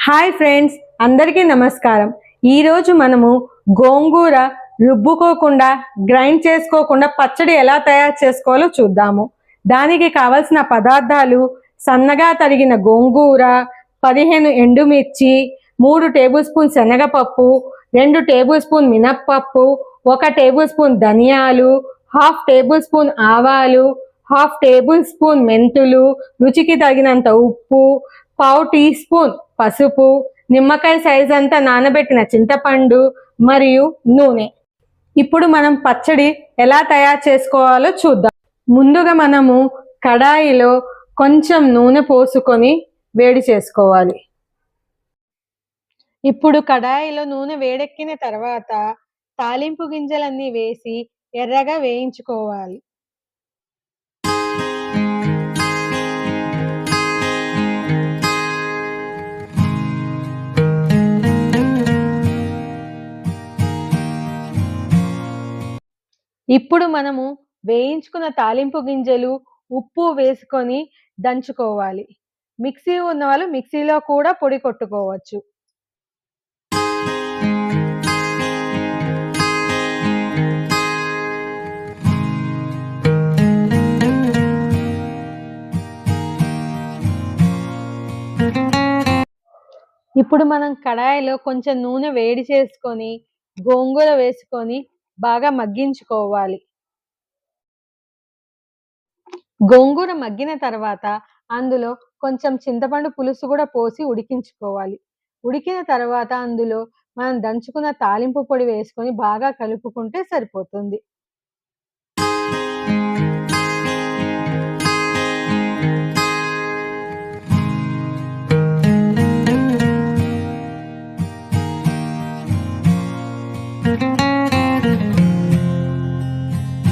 Hi friends అందరికీ నమస్కారం. ఈరోజు మనము గోంగూర రుబ్బుకోకుండా గ్రైండ్ చేసుకోకుండా పచ్చడి ఎలా తయారు చేసుకోవాలో చూద్దాము. దానికి కావలసిన పదార్థాలు సన్నగా తరిగిన గోంగూర పదిహేను ఎండుమిర్చి మూడు టేబుల్ స్పూన్ శనగపప్పు రెండు టేబుల్ స్పూన్ మినప్పప్పు ఒక టేబుల్ స్పూన్ ధనియాలు హాఫ్ టేబుల్ స్పూన్ ఆవాలు హాఫ్ టేబుల్ స్పూన్ మెంతులు రుచికి తగినంత ఉప్పు పావు టీ స్పూన్ పసుపు నిమ్మకాయ సైజ్ అంతా నానబెట్టిన చింతపండు మరియు నూనె. ఇప్పుడు మనం పచ్చడి ఎలా తయారు చేసుకోవాలో చూద్దాం. ముందుగా మనము కడాయిలో కొంచెం నూనె పోసుకొని వేడి చేసుకోవాలి. ఇప్పుడు కడాయిలో నూనె వేడెక్కిన తర్వాత తాలింపు గింజలన్నీ వేసి ఎర్రగా వేయించుకోవాలి. ఇప్పుడు మనము వేయించుకున్న తాలింపు గింజలు ఉప్పు వేసుకొని దంచుకోవాలి. మిక్సీ ఉన్న వాళ్ళు మిక్సీలో కూడా పొడి కొట్టుకోవచ్చు. ఇప్పుడు మనం కడాయిలో కొంచెం నూనె వేడి చేసుకొని గోంగూర వేసుకొని బాగా మగ్గించుకోవాలి. గోంగూర మగ్గిన తర్వాత అందులో కొంచెం చింతపండు పులుసు కూడా పోసి ఉడికించుకోవాలి. ఉడికిన తర్వాత అందులో మనం దంచుకున్న తాలింపు పొడి వేసుకొని బాగా కలుపుకుంటే సరిపోతుంది.